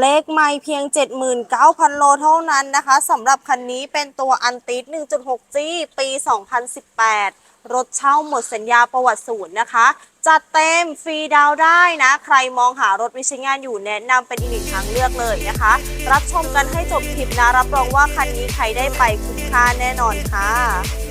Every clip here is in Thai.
เลขไม่เพียง 79,000 โลเท่านั้นนะคะสำหรับคันนี้เป็นตัวอันติด 1.6G ปี 2018 รถเช่าหมดสัญญาประวัติศูนย์นะคะ จัดเต็มฟรีดาวได้นะ ใครมองหารถวิชงานอยู่แนะนำเป็นอีกหนึ่งทางเลือกเลยนะคะ รับชมกันให้จบคลิปนะ รับรองว่าคันนี้ใครได้ไปคุ้มค่าแน่นอนค่ะ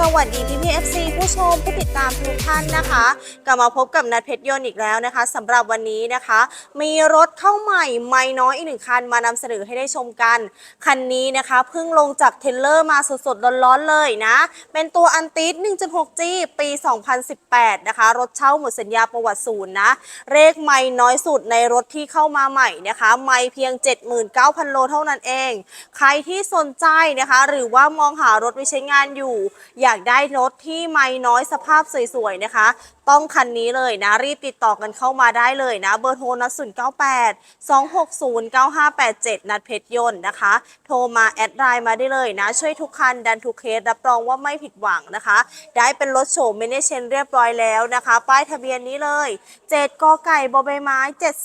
สวัสดีพี่พี่เอฟซีผู้ชมผู้ติดตามทุกท่านนะคะ กลับมาพบกับนัดเพชรยนต์อีกแล้วนะคะสำหรับวันนี้นะคะ มีรถเข้าใหม่ไม่น้อยอีกหนึ่งคันมานำเสนอให้ได้ชมกัน คันนี้นะคะเพิ่งลงจากเทรลเลอร์มาสดๆร้อนๆเลยนะ เป็นตัวอันติด 1.6G ปี 2018 นะคะ รถเช่าหมดสัญญาประวัติศูนย์นะเลขไม่น้อยสุดในรถที่เข้ามาใหม่นะคะ ไม่เพียง 79,000 โลเท่านั้นเอง ใครที่สนใจนะคะ หรือว่ามองหารถไว้ใช้งานอยู่อยากได้รถที่ไม่น้อยสภาพสวยๆนะคะต้องคันนี้เลยนะ รีบติดต่อกันเข้ามาได้เลยนะ เบอร์โทรนะ098 260 9587นัดเพชรยนต์นะคะ โทรมาแอดไลน์มาได้เลยนะ ช่วยทุกคันดันทุกเคสรับรองว่าไม่ผิดหวังนะคะ ได้เป็นรถโฉมเมเนเชนเรียบร้อยแล้วนะคะ ป้ายทะเบียนนี้เลย7กอไก่บอใบไม้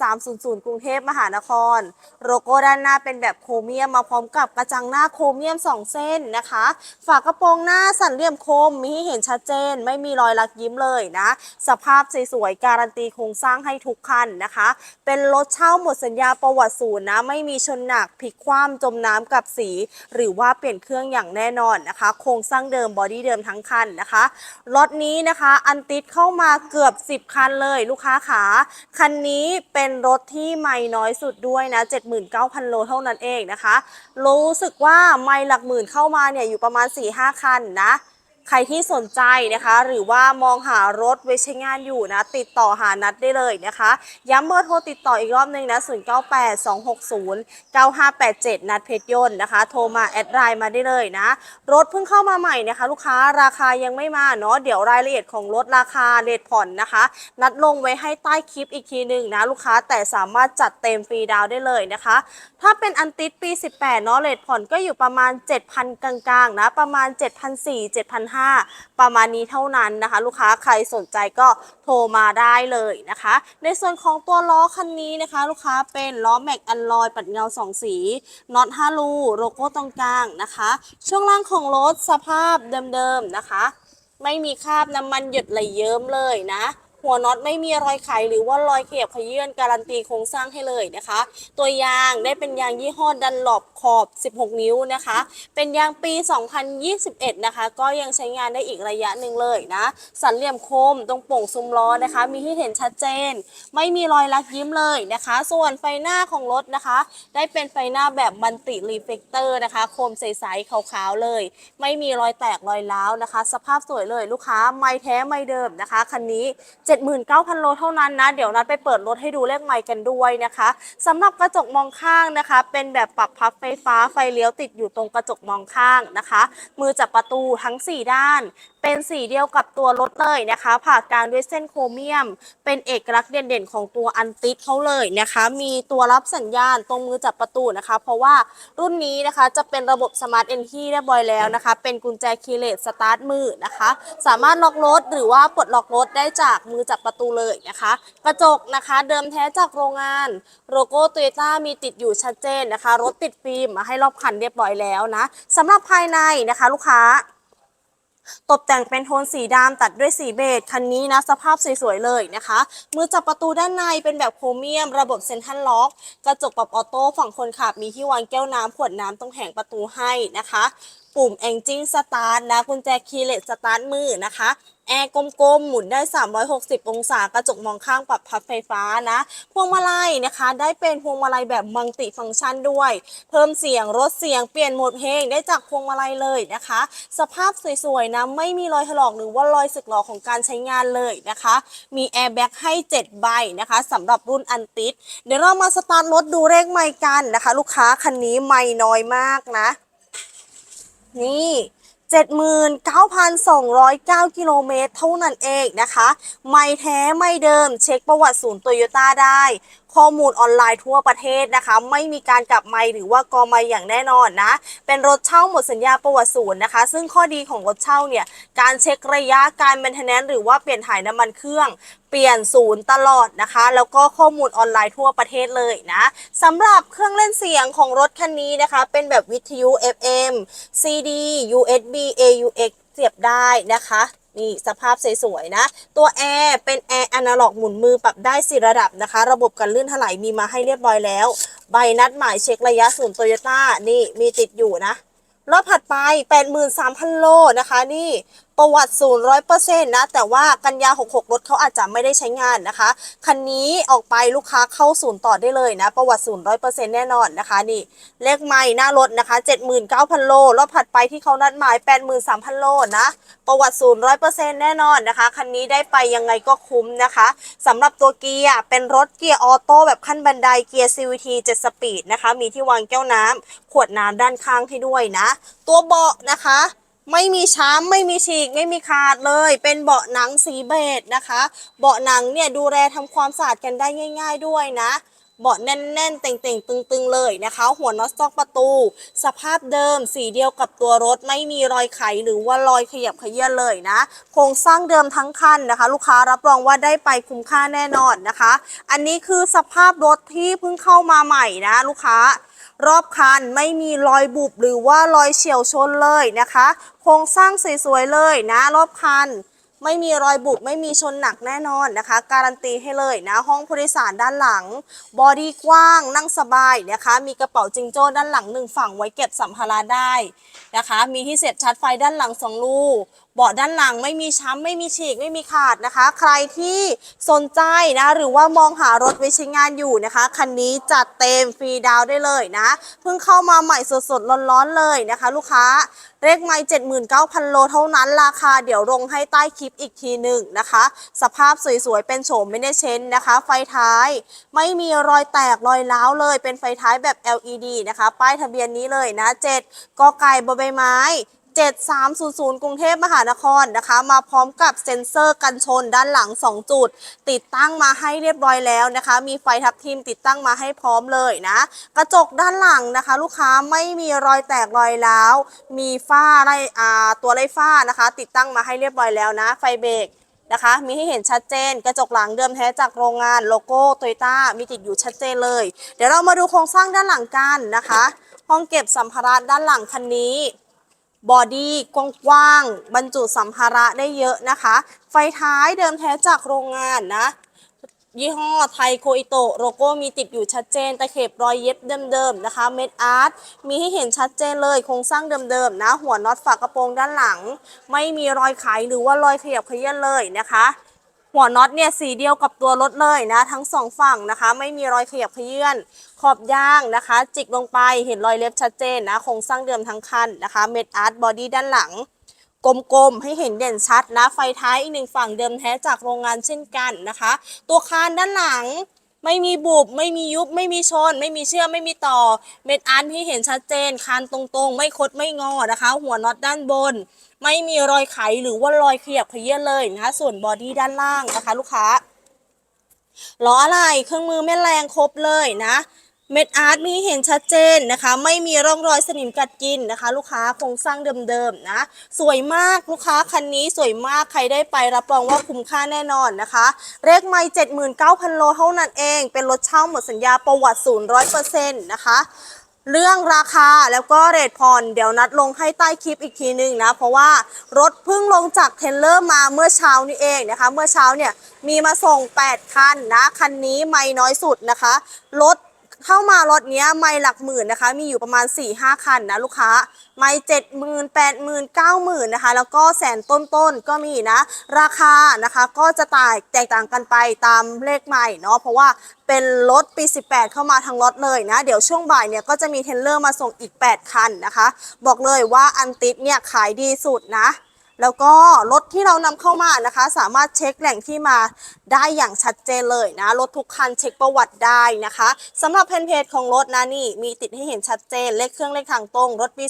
7300กรุงเทพมหานคร โลโก้ด้านหน้าเป็นแบบโครเมียมมาพร้อมกับกระจังหน้าโครเมียม2เส้นนะคะ ฝากระโปรงหน้าสันเหลี่ยมคมมีให้เห็นชัดเจน ไม่มีรอยลักยิ้มเลยนะสภาพสวยๆการันตีโครงสร้างให้ทุกคันนะคะ เป็นรถเช่าหมดสัญญาประวัติศูนย์นะ ไม่มีชนหนักพลิกคว่ำจมน้ำกับสี หรือว่าเปลี่ยนเครื่องอย่างแน่นอนนะคะ โครงสร้างเดิมบอดี้เดิมทั้งคันนะคะรถนี้นะคะอันติดเข้ามาเกือบ 10 คันเลยลูกค้าขาคันนี้เป็นรถที่ไม่น้อยสุดด้วยนะ 79,000 โลเท่านั้นเองนะคะ รู้สึกว่าไม่หลักหมื่นเข้ามาเนี่ยอยู่ประมาณ 4-5 คันนะ ใครที่สนใจนะคะ หรือว่ามองหารถไว้ใช้งานอยู่นะ ติดต่อหานัดได้เลยนะคะ ย้ำเบอร์โทรติดต่ออีกรอบหนึงนะ 098 260 9587 นัดเพชรยนต์นะคะ โทรมาแอดไลน์มาได้เลยนะ รถเพิ่งเข้ามาใหม่นะคะ ลูกค้าราคายังไม่มาเนาะเดี๋ยวรายละเอียดของรถราคาเรทผ่อนนะคะ นัดลงไว้ให้ใต้คลิปอีกทีหนึ่งนะลูกค้าแต่สามารถจัดเต็มฟรีดาวได้เลยนะคะ ถ้าเป็นอันติดปี 18เนาะเรทผ่อนก็อยู่ประมาณ 7,000 กลางๆนะประมาณ 7,400 7,500ประมาณนี้เท่านั้นนะคะ ลูกค้าใครสนใจก็โทรมาได้เลยนะคะ ในส่วนของตัวล้อคันนี้นะคะ ลูกค้าเป็นล้อแม็กอันลอยปัดเงา 2 สีน็อต5ลูโลโก้ตรงกลางนะคะ ช่วงล่างของรถสภาพเดิมๆนะคะ ไม่มีคราบน้ำมันหยดไหลเยิ้มเลยนะ หัวน็อตไม่มีรอยไขหรือว่ารอยเขียบขยื่นการันตีโครงสร้างให้เลยนะคะ ตัวยางได้เป็นยางยี่ห้อดันหลบขอบ 16 นิ้วนะคะ เป็นยางปี 2021 นะคะ ก็ยังใช้งานได้อีกระยะหนึ่งเลยนะ สันเหลี่ยมคมตรงโป่งซุ้มล้อนะคะ มีให้เห็นชัดเจน ไม่มีรอยลักยิ้มเลยนะคะ ส่วนไฟหน้าของรถนะคะ ได้เป็นไฟหน้าแบบบันติรีเฟกเตอร์นะคะ โคมใสๆขาวๆเลย ไม่มีรอยแตกรอยร้าวนะคะ สภาพสวยเลยลูกค้าไม่แท้ไม่เดิมนะคะคันนี้79,000 โลเท่านั้นนะ เดี๋ยวนัดไปเปิดรถให้ดูเลขใหม่กันด้วยนะคะสำหรับกระจกมองข้างนะคะ เป็นแบบปรับพับไฟฟ้าไฟเลี้ยวติดอยู่ตรงกระจกมองข้างนะคะ มือจับประตูทั้ง 4 ด้าน เป็นสีเดียวกับตัวรถเลยนะคะ ผ่ากลางด้วยเส้นโครเมียม เป็นเอกลักษณ์เด่นๆ ของตัวอันติกเขาเลยนะคะ มีตัวรับสัญญาณตรงมือจับประตูนะคะ เพราะว่ารุ่นนี้นะคะจะเป็นระบบสมาร์ทเอนทีเรียบร้อยแล้วนะคะ เป็นกุญแจคีย์เลสสตาร์ทมือนะคะ สามารถล็อกรถหรือว่าปลดล็อกรถได้จากมือือจับประตูเลยนะคะ กระจกนะคะเดิมแท้จากโรงงานโลโก้โตโยต้ามีติดอยู่ชัดเจนนะคะ รถติดฟิล์มมาให้รอบคันเรียบร้อยแล้วนะสำหรับภายในนะคะลูกค้าตกแต่งเป็นโทนสีดำตัดด้วยสีเบจคันนี้นะสภาพสวยๆเลยนะคะ มือจับประตูด้านในเป็นแบบโครเมียม ระบบเซ็นทรัลล็อก กระจกปรับออโต้ฝั่งคนขับมีที่วางแก้วน้ำขวดน้ำตรงแผงประตูให้นะคะ ปุ่ม Engine Start นะกุญแจคีย์เลสสตาร์ทมือนะคะแอร์กลมๆ หมุนได้ 360 องศากระจกมองข้างปรับพับไฟฟ้านะ พวงมาลัยนะคะ ได้เป็นพวงมาลัยแบบมัลติฟังก์ชันด้วย เพิ่มเสียงลดเสียงเปลี่ยนโหมดเพลงได้จากพวงมาลัยเลยนะคะ สภาพสวยๆนะ ไม่มีรอยถลอกหรือว่ารอยสึกหรอของการใช้งานเลยนะคะ มีแอร์แบ็กให้ 7 ใบนะคะสำหรับรุ่นอันติดเดี๋ยวเรามาสตาร์ทรถดูเลขไมค์กันนะคะ ลูกค้าคันนี้ไม่น้อยมากนะ นี่79,209 กิโลเมตรเท่านั้นเองนะคะ ไม่แท้ไม่เดิมเช็คประวัติศูนย์โตโยต้าได้ ข้อมูลออนไลน์ทั่วประเทศนะคะ ไม่มีการกลับไม่หรือว่ากอไม่อย่างแน่นอนนะ เป็นรถเช่าหมดสัญญาประวัติศูนย์นะคะ ซึ่งข้อดีของรถเช่าเนี่ยการเช็คระยะการแมนเทนแนนหรือว่าเปลี่ยนถ่ายน้ำมันเครื่องเปลี่ยนศูนย์ตลอดนะคะ แล้วก็ข้อมูลออนไลน์ทั่วประเทศเลยนะสำหรับเครื่องเล่นเสียงของรถคันนี้นะคะ เป็นแบบวิทยุ FM CD USB AUX เสียบได้นะคะ นี่สภาพสวยๆนะ ตัวแอร์เป็นแอร์อนาล็อกหมุนมือปรับได้สี่ระดับนะคะ ระบบกันลื่นถลายมีมาให้เรียบร้อยแล้ว ใบนัดหมายเช็คระยะศูนย์โตโยต้านี่มีติดอยู่นะรอบถัดไป 83,000 โลนะคะ นี่ ประวัติศูนย์ร้อยเปอร์เซ็นต์นะ แต่ว่ากันยา 66 รถเขาอาจจะไม่ได้ใช้งานนะคะ คันนี้ออกไปลูกค้าเข้าศูนย์ต่อได้เลยนะ ประวัติศูนย์ร้อยเปอร์เซ็นต์แน่นอนนะคะ นี่ เลขไม่หน้ารถนะคะ 79,000 โล รอบถัดไปที่เขานัดหมาย 83,000 โลนะ ประวัติศูนย์ร้อยเปอร์เซ็นต์แน่นอนนะคะ คันนี้ได้ไปยังไงก็คุ้มนะคะสำหรับตัวเกียร์เป็นรถเกียร์ออโต้แบบขั้นบันไดเกียร์ CVT 7 สปีดนะคะ มีที่วางแก้วน้ำขวดน้ำด้านข้างให้ด้วยนะ ตัวเบาะนะคะ ไม่มีช้ำไม่มีฉีกไม่มีขาดเลย เป็นเบาะหนังสีเบจนะคะ เบาะหนังเนี่ยดูแลทำความสะอาดกันได้ง่าย ๆ ด้วยนะเบาะแน่นๆเต่งๆ ตึงๆ เลยนะคะ หัวน็อตสต็อกประตู สภาพเดิมสีเดียวกับตัวรถไม่มีรอยไขหรือว่ารอยขยับเขยื้อนเลยนะ โครงสร้างเดิมทั้งคันนะคะ ลูกค้ารับรองว่าได้ไปคุ้มค่าแน่นอนนะคะ อันนี้คือสภาพรถที่เพิ่งเข้ามาใหม่นะ ลูกค้า รอบคันไม่มีรอยบุบหรือว่ารอยเฉียวชนเลยนะคะ โครงสร้างสวยๆเลยนะ รอบคันไม่มีรอยบุบไม่มีชนหนักแน่นอนนะคะ การันตีให้เลยนะห้องผู้โดยสารด้านหลัง บอดี้กว้างนั่งสบายนะคะ มีกระเป๋าจิงโจ้ด้านหลังหนึ่งฝั่งไว้เก็บสัมภาระได้นะคะ มีที่เสียบชาร์จไฟด้านหลังสองลูก เบาะด้านหลังไม่มีช้ำไม่มีฉีกไม่มีขาดนะคะ ใครที่สนใจนะหรือว่ามองหารถไว้ใช้งานอยู่นะคะคันนี้จัดเต็มฟรีดาวได้เลยนะเพิ่งเข้ามาใหม่สดๆร้อนๆเลยนะคะ ลูกค้าเลขไม่79,000 โลเท่านั้นราคาเดี๋ยวลงให้ใต้คลิปอีกทีหนึ่งนะคะ สภาพสวยๆ เป็นโฉมไม่ได้เช้นนะคะ ไฟท้ายไม่มีรอยแตกรอยร้าวเลย เป็นไฟท้ายแบบ LED นะคะ ป้ายทะเบียนนี้เลยนะ 7กอไก่บใบไม้ 7300 กรุงเทพมหานครนะคะ มาพร้อมกับเซ็นเซอร์กันชนด้านหลัง 2 จุด ติดตั้งมาให้เรียบร้อยแล้วนะคะ มีไฟทับทิมติดตั้งมาให้พร้อมเลยนะ กระจกด้านหลังนะคะ ลูกค้าไม่มีรอยแตกรอยร้าวมีฝ้าไล่อ่าตัวไล่ฝ้านะคะ ติดตั้งมาให้เรียบร้อยแล้วนะ ไฟเบรกนะคะ มีให้เห็นชัดเจน กระจกหลังเดิมแท้จากโรงงานโลโก้โตโยต้ามีติดอยู่ชัดเจนเลย เดี๋ยวเรามาดูโครงสร้างด้านหลังกันนะคะ ห้องเก็บสัมภาระด้านหลังคันนี้ บอดี้กว้างๆบรรจุสัมภาระได้เยอะนะคะ ไฟท้ายเดิมแท้จากโรงงานนะ ยี่ห้อไทยโคอิโตโลโก้มีติดอยู่ชัดเจนตะเข็บรอยเย็บเดิมๆนะคะเม็ดอาร์ตมีให้เห็นชัดเจนเลยโครงสร้างเดิมๆนะ หัวน็อตฝากระโปรงด้านหลัง ไม่มีรอยไขหรือว่ารอยขยับเขยื่อนเลยนะคะ หัวน็อตเนี่ยสีเดียวกับตัวรถเลยนะ ทั้งสองฝั่งนะคะ ไม่มีรอยขยับเขยื่อน ขอบยางนะคะ จิกลงไปเห็นรอยเล็บชัดเจนนะโครงสร้างเดิมทั้งคันนะคะเม็ดอาร์ตบอดี้ด้านหลังกลมๆ ให้เห็นเด่นชัดนะ ไฟท้ายอีกหนึ่งฝั่งเดิมแท้จากโรงงานเช่นกันนะคะ ตัวคานด้านหลัง ไม่มีบุบ ไม่มียุบ ไม่มีชน ไม่มีเชื่อม ไม่มีต่อ เม็ดอันที่เห็นชัดเจน คานตรงๆ ไม่คดไม่งอนะคะ หัวน็อตด้านบน ไม่มีรอยไขหรือว่ารอยขยับเขยี้ยเลยนะคะ ส่วนบอดี้ด้านล่างนะคะ ลูกค้าล้ออะไร เครื่องมือแม่แรงครบเลยนะ เม็ดอาร์ตมีเห็นชัดเจนนะคะ ไม่มีร่องรอยสนิมกัดกินนะคะ ลูกค้าโครงสร้างเดิมๆนะสวยมากลูกค้าคันนี้สวยมากใครได้ไปรับรองว่าคุ้มค่าแน่นอนนะคะเลขไม่79,000โลเท่านั้นเอง เป็นรถเช่าหมดสัญญาประวัติศูนย์ร้อยเปอร์เซ็นต์นะคะเรื่องราคาแล้วก็เรทผ่อนเดี๋ยวนัดลงให้ใต้คลิปอีกทีหนึ่งนะ เพราะว่ารถเพิ่งลงจากเทรลเลอร์มาเมื่อเช้านี้เองนะคะ เมื่อเช้าเนี่ยมีมาส่ง 8 คันนะ คันนี้ไม่น้อยสุดนะคะ รถ เข้ามารถเนี้ยไม่หลักหมื่นนะคะ มีอยู่ประมาณ 4-5คันนะลูกค้า ไม่เจ็ดหมื่นแปดหมื่นเก้าหมื่นนะคะ แล้วก็แสนต้นๆก็มีนะ ราคานะคะก็จะตางแตกต่างกันไปตามเลขใหม่เนาะเพราะว่าเป็นรถปี 18 เข้ามาทางรถเลยนะ เดี๋ยวช่วงบ่ายเนี่ยก็จะมีเทรลเลอร์มาส่งอีก 8 คันนะคะ บอกเลยว่าอันติดเนี่ยขายดีสุดนะ แล้วก็รถที่เรานำเข้ามานะคะ สามารถเช็คแหล่งที่มาได้อย่างชัดเจนเลยนะรถทุกคันเช็คประวัติได้นะคะสำหรับเพนเพจของรถนะนี่มีติดให้เห็นชัดเจน เลขเครื่องเลขทางตรง รถปี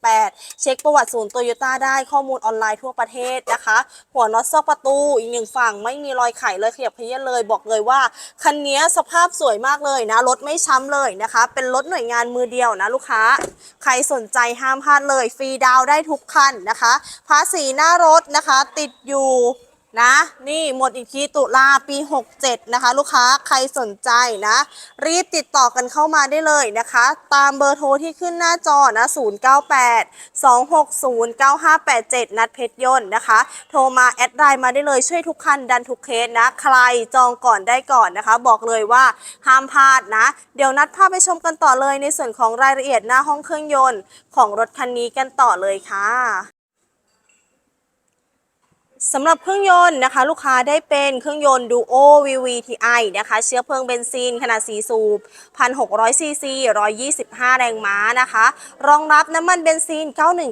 2018 เช็คประวัติศูนย์โตโยต้าได้ข้อมูลออนไลน์ทั่วประเทศนะคะ หัวน็อตซอกประตูอีกหนึ่งฝั่งไม่มีรอยไขเลยขยับเพี้ยนเลยบอกเลยว่าคันนี้สภาพสวยมากเลยนะรถไม่ช้ำเลยนะคะ เป็นรถหน่วยงานมือเดียวนะลูกค้า ใครสนใจห้ามพลาดเลยฟรีดาวได้ทุกคันนะคะภาษีหน้ารถนะคะ ติดอยู่นะ นี่หมดอีกทีตุลาปี 67 นะคะ ลูกค้าใครสนใจนะ รีบติดต่อกันเข้ามาได้เลยนะคะ ตามเบอร์โทรที่ขึ้นหน้าจอนะ 098 260 9587 นัดเพชรยนต์นะคะ โทรมาแอดไลน์มาได้เลยช่วยทุกคันดันทุกเคสนะ ใครจองก่อนได้ก่อนนะคะ บอกเลยว่าห้ามพลาดนะ เดี๋ยวนัดพาไปชมกันต่อเลยในส่วนของรายละเอียดหน้าห้องเครื่องยนต์ ของรถคันนี้กันต่อเลยค่ะ สำหรับเครื่องยนต์นะคะ ลูกค้าได้เป็นเครื่องยนต์ Duo VVTi นะคะ เชื้อเพลิงเบนซิน ขนาด 4 สูบ 1,600 ซีซี 125 แรงม้านะคะ รองรับน้ำมันเบนซิน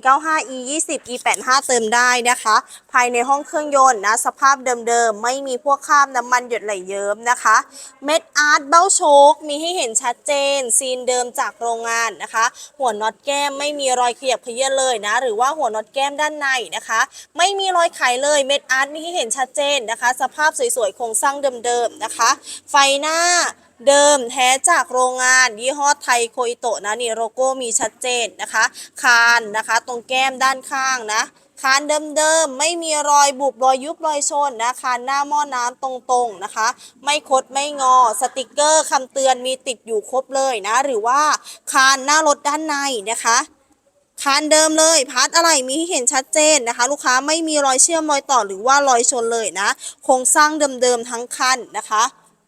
9195 E 20 E 85 เติมได้นะคะ ภายในห้องเครื่องยนต์นะ สภาพเดิมๆ ไม่มีพวกคราบน้ำมันหยดไหลเยิ้มนะคะ เม็ดอาร์ตเบ้าโชค มีให้เห็นชัดเจน ซีนเดิมจากโรงงานนะคะ หัวน็อตแก้มไม่มีรอยขยับเขยื้อนเลยนะ หรือว่าหัวน็อตแก้มด้านในนะคะ ไม่มีรอยไขเลยเม็ดอาร์ตมีให้เห็นชัดเจนนะคะ สภาพสวยๆโครงสร้างเดิมๆนะคะ ไฟหน้าเดิมแท้จากโรงงาน ยี่ห้อไทยโคอิโตะนะนี่โลโก้มีชัดเจนนะคะ คานนะคะ ตรงแก้มด้านข้างนะคานเดิมๆ ไม่มีรอยบุบรอยยุบรอยชนนะคานหน้าหม้อน้ำตรงๆนะคะ ไม่คดไม่งอสติกเกอร์คำเตือนมีติดอยู่ครบเลยนะ หรือว่าคานหน้ารถด้านในนะคะ คานเดิมเลยพาร์ทอะไรมีให้เห็นชัดเจนนะคะ ลูกค้าไม่มีรอยเชื่อมรอยต่อหรือว่ารอยชนเลยนะโครงสร้างเดิมๆทั้งคันนะคะ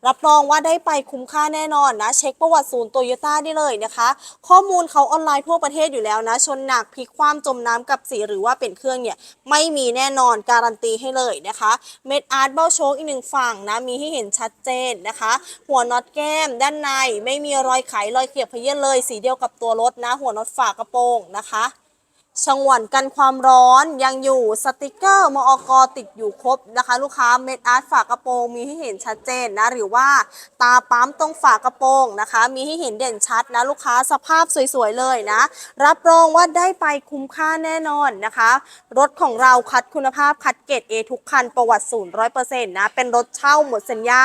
รับรองว่าได้ไปคุ้มค่าแน่นอนนะ เช็คประวัติศูนย์โตโยต้าได้เลยนะคะ ข้อมูลเขาออนไลน์ทั่วประเทศอยู่แล้วนะ ชนหนักพลิกคว่ำจมน้ำกับสีหรือว่าเป็นเครื่องเนี่ย ไม่มีแน่นอนการันตีให้เลยนะคะเม็ดอาร์ตเบ้าโชคอีกหนึ่งฝั่งนะ มีให้เห็นชัดเจนนะคะ หัวน็อตแก้มด้านในไม่มีรอยไขรอยเขียบเขยื้อนเลย สีเดียวกับตัวรถนะ หัวน็อตฝากระโปรงนะคะ ฉงวนกันความร้อนยังอยู่สติกเกอร์มอกติดอยู่ครบนะคะ ลูกค้าเม็ดอาร์ตฝากระโปรงมีให้เห็นชัดเจนนะ หรือว่าตาปั๊มตรงฝากระโปรงนะคะ มีให้เห็นเด่นชัดนะ ลูกค้าสภาพสวยๆเลยนะ รับรองว่าได้ไปคุ้มค่าแน่นอนนะคะ รถของเราคัดคุณภาพคัดเกรด A ทุกคันประวัติศูนย์ร้อยเปอร์เซ็นต์นะเป็นรถเช่าหมดสัญญา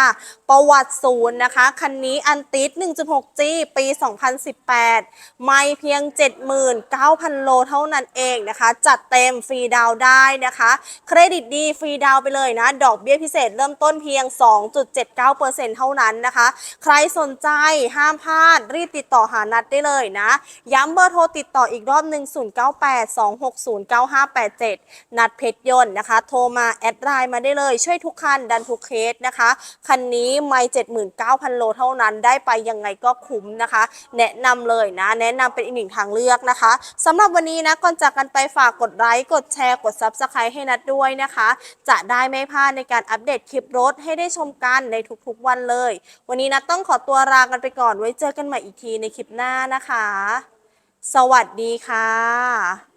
ประวัติศูนย์นะคะคันนี้อันติด 1.6G ปี 2018 ไม่เพียง 79,000 โลเท่านั้นเองนะคะ จัดเต็มฟรีดาวได้นะคะ เครดิตดีฟรีดาวไปเลยนะ ดอกเบี้ยพิเศษเริ่มต้นเพียง 2.79%เท่านั้นนะคะ ใครสนใจห้ามพลาดรีบติดต่อหานัดได้เลยนะ ย้ำเบอร์โทรติดต่ออีกรอบหนึ่ง0982609587 นัดเพชรยนต์นะคะ โทรมาแอดไลน์มาได้เลย ช่วยทุกคันดันทุกเคสนะคะ คันนี้ไม่79,000 โลเท่านั้นได้ไปยังไงก็คุ้มนะคะ แนะนำเลยนะ แนะนำเป็นอีกหนึ่งทางเลือกนะคะสำหรับวันนี้นะก่อนจากกันไปฝากกดไลค์กดแชร์กด Subscribe ให้นัดด้วยนะคะ จะได้ไม่พลาดในการอัปเดตคลิปรถให้ได้ชมกันในทุกๆวันเลย วันนี้นัดต้องขอตัวลากันไปก่อนไว้เจอกันใหม่อีกทีในคลิปหน้านะคะ สวัสดีค่ะ